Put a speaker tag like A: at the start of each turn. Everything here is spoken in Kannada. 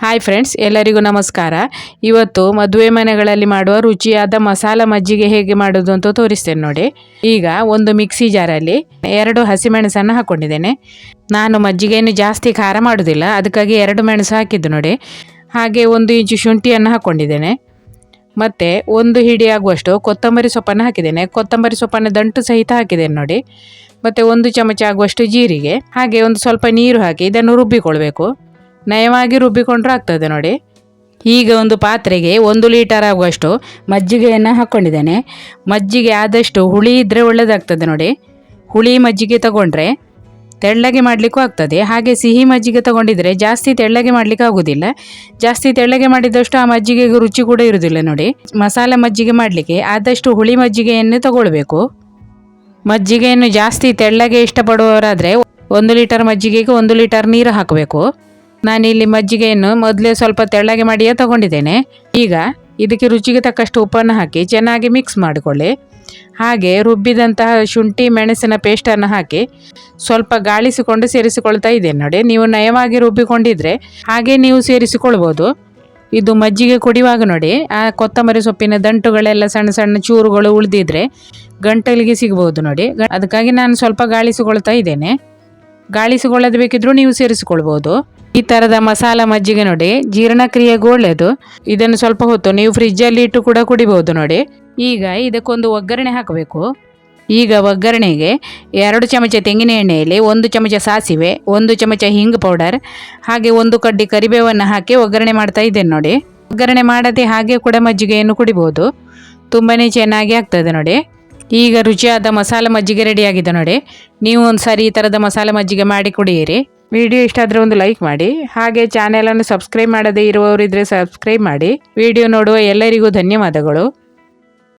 A: ಹಾಯ್ ಫ್ರೆಂಡ್ಸ್ ಎಲ್ಲರಿಗೂ ನಮಸ್ಕಾರ. ಇವತ್ತು ಮದುವೆ ಮನೆಗಳಲ್ಲಿ ಮಾಡುವ ರುಚಿಯಾದ ಮಸಾಲ ಮಜ್ಜಿಗೆ ಹೇಗೆ ಮಾಡೋದು ಅಂತ ತೋರಿಸ್ತೇನೆ ನೋಡಿ. ಈಗ ಒಂದು ಮಿಕ್ಸಿ ಜಾರಲ್ಲಿ ಎರಡು ಹಸಿಮೆಣಸನ್ನು ಹಾಕ್ಕೊಂಡಿದ್ದೇನೆ ನಾನು ಮಜ್ಜಿಗೆಯನ್ನು ಜಾಸ್ತಿ ಖಾರ ಮಾಡೋದಿಲ್ಲ, ಅದಕ್ಕಾಗಿ ಎರಡು ಮೆಣಸು ಹಾಕಿದ್ದು ನೋಡಿ. ಹಾಗೆ ಒಂದು ಇಂಚು ಶುಂಠಿಯನ್ನು ಹಾಕ್ಕೊಂಡಿದ್ದೇನೆ ಮತ್ತು ಒಂದು ಹಿಡಿ ಆಗುವಷ್ಟು ಕೊತ್ತಂಬರಿ ಸೊಪ್ಪನ್ನು ಹಾಕಿದ್ದೇನೆ. ಕೊತ್ತಂಬರಿ ಸೊಪ್ಪನ್ನು ದಂಟು ಸಹಿತ ಹಾಕಿದ್ದೇನೆ ನೋಡಿ. ಮತ್ತು ಒಂದು ಚಮಚ ಆಗುವಷ್ಟು ಜೀರಿಗೆ, ಹಾಗೆ ಒಂದು ಸ್ವಲ್ಪ ನೀರು ಹಾಕಿ ಇದನ್ನು ರುಬ್ಬಿಕೊಳ್ಬೇಕು. ನಯವಾಗಿ ರುಬ್ಬಿಕೊಂಡ್ರೆ ಆಗ್ತದೆ ನೋಡಿ. ಈಗ ಒಂದು ಪಾತ್ರೆಗೆ ಒಂದು ಲೀಟರ್ ಆಗುವಷ್ಟು ಮಜ್ಜಿಗೆಯನ್ನು ಹಾಕ್ಕೊಂಡಿದ್ದೇನೆ ಮಜ್ಜಿಗೆ ಆದಷ್ಟು ಹುಳಿ ಇದ್ದರೆ ಒಳ್ಳೆಯದಾಗ್ತದೆ ನೋಡಿ. ಹುಳಿ ಮಜ್ಜಿಗೆ ತಗೊಂಡ್ರೆ ತೆಳ್ಳಗೆ ಮಾಡಲಿಕ್ಕೂ ಆಗ್ತದೆ. ಹಾಗೆ ಸಿಹಿ ಮಜ್ಜಿಗೆ ತಗೊಂಡಿದ್ರೆ ಜಾಸ್ತಿ ತೆಳ್ಳಗೆ ಮಾಡಲಿಕ್ಕೆ ಆಗೋದಿಲ್ಲ. ಜಾಸ್ತಿ ತೆಳ್ಳಗೆ ಮಾಡಿದಷ್ಟು ಆ ಮಜ್ಜಿಗೆಗೆ ರುಚಿ ಕೂಡ ಇರುವುದಿಲ್ಲ ನೋಡಿ. ಮಸಾಲೆ ಮಜ್ಜಿಗೆ ಮಾಡಲಿಕ್ಕೆ ಆದಷ್ಟು ಹುಳಿ ಮಜ್ಜಿಗೆಯನ್ನು ತಗೊಳ್ಬೇಕು. ಮಜ್ಜಿಗೆಯನ್ನು ಜಾಸ್ತಿ ತೆಳ್ಳಗೆ ಇಷ್ಟಪಡುವವರಾದರೆ ಒಂದು ಲೀಟರ್ ಮಜ್ಜಿಗೆಗೆ ಒಂದು ಲೀಟರ್ ನೀರು ಹಾಕಬೇಕು. ನಾನಿಲ್ಲಿ ಮಜ್ಜಿಗೆಯನ್ನು ಮೊದಲೇ ಸ್ವಲ್ಪ ತೆಳ್ಳಗೆ ಮಾಡಿಯೇ ತಗೊಂಡಿದ್ದೇನೆ. ಈಗ ಇದಕ್ಕೆ ರುಚಿಗೆ ತಕ್ಕಷ್ಟು ಉಪ್ಪನ್ನು ಹಾಕಿ ಚೆನ್ನಾಗಿ ಮಿಕ್ಸ್ ಮಾಡಿಕೊಳ್ಳಿ. ಹಾಗೆ ರುಬ್ಬಿದಂತಹ ಶುಂಠಿ, ಮೆಣಸಿನ ಪೇಸ್ಟನ್ನು ಹಾಕಿ ಸ್ವಲ್ಪ ಗಾಳಿಸಿಕೊಂಡು ಸೇರಿಸಿಕೊಳ್ತಾ ಇದ್ದೇನೆ. ನೋಡಿ, ನೀವು ನಯವಾಗಿ ರುಬ್ಬಿಕೊಂಡಿದ್ರೆ ಹಾಗೆ ನೀವು ಸೇರಿಸಿಕೊಳ್ಬೋದು. ಇದು ಮಜ್ಜಿಗೆ ಕುಡಿಯುವಾಗ ನೋಡಿ, ಆ ಕೊತ್ತಂಬರಿ ಸೊಪ್ಪಿನ ದಂಟುಗಳೆಲ್ಲ ಸಣ್ಣ ಸಣ್ಣ ಚೂರುಗಳು ಉಳಿದಿದ್ರೆ ಗಂಟಲಿಗೆ ಸಿಗ್ಬೋದು ನೋಡಿ. ಅದಕ್ಕಾಗಿ ನಾನು ಸ್ವಲ್ಪ ಗಾಳಿಸಿಕೊಳ್ತಾ ಇದ್ದೇನೆ. ಗಾಳಿಸಿಕೊಳ್ಳೋದು ಬೇಕಿದ್ರೂ ನೀವು ಸೇರಿಸಿಕೊಳ್ಬೋದು. ಈ ಥರದ ಮಸಾಲ ಮಜ್ಜಿಗೆ ನೋಡಿ ಜೀರ್ಣಕ್ರಿಯೆಗೂ ಒಳ್ಳೆಯದು ಇದನ್ನು ಸ್ವಲ್ಪ ಹೊತ್ತು ನೀವು ಫ್ರಿಜ್ಜಲ್ಲಿ ಇಟ್ಟು ಕೂಡ ಕುಡಿಬಹುದು ನೋಡಿ. ಈಗ ಇದಕ್ಕೊಂದು ಒಗ್ಗರಣೆ ಹಾಕಬೇಕು. ಈಗ ಒಗ್ಗರಣೆಗೆ ಎರಡು ಚಮಚ ತೆಂಗಿನ ಎಣ್ಣೆಯಲ್ಲಿ ಒಂದು ಚಮಚ ಸಾಸಿವೆ, ಒಂದು ಚಮಚ ಹಿಂಗ್ ಪೌಡರ್, ಹಾಗೆ ಒಂದು ಕಡ್ಡಿ ಕರಿಬೇವನ್ನು ಹಾಕಿ ಒಗ್ಗರಣೆ ಮಾಡ್ತಾ ಇದ್ದೇನೆ ನೋಡಿ. ಒಗ್ಗರಣೆ ಮಾಡದೆ ಹಾಗೆ ಕೂಡ ಮಜ್ಜಿಗೆಯನ್ನು ಕುಡಿಬೋದು ತುಂಬಾ ಚೆನ್ನಾಗಿ ಆಗ್ತದೆ ನೋಡಿ. ಈಗ ರುಚಿಯಾದ ಮಸಾಲ ಮಜ್ಜಿಗೆ ರೆಡಿಯಾಗಿದೆ ನೋಡಿ. ನೀವು ಒಂದು ಸಾರಿ ಈ ಥರದ ಮಸಾಲ ಮಜ್ಜಿಗೆ ಮಾಡಿ ಕುಡಿಯಿರಿ. ವಿಡಿಯೋ ಇಷ್ಟ ಆದರೆ ಒಂದು ಲೈಕ್ ಮಾಡಿ. ಹಾಗೆ ಚಾನೆಲನ್ನು ಸಬ್ಸ್ಕ್ರೈಬ್ ಮಾಡದೇ ಇರುವವರಿದ್ರೆ ಸಬ್ಸ್ಕ್ರೈಬ್ ಮಾಡಿ. ವಿಡಿಯೋ ನೋಡುವ ಎಲ್ಲರಿಗೂ ಧನ್ಯವಾದಗಳು.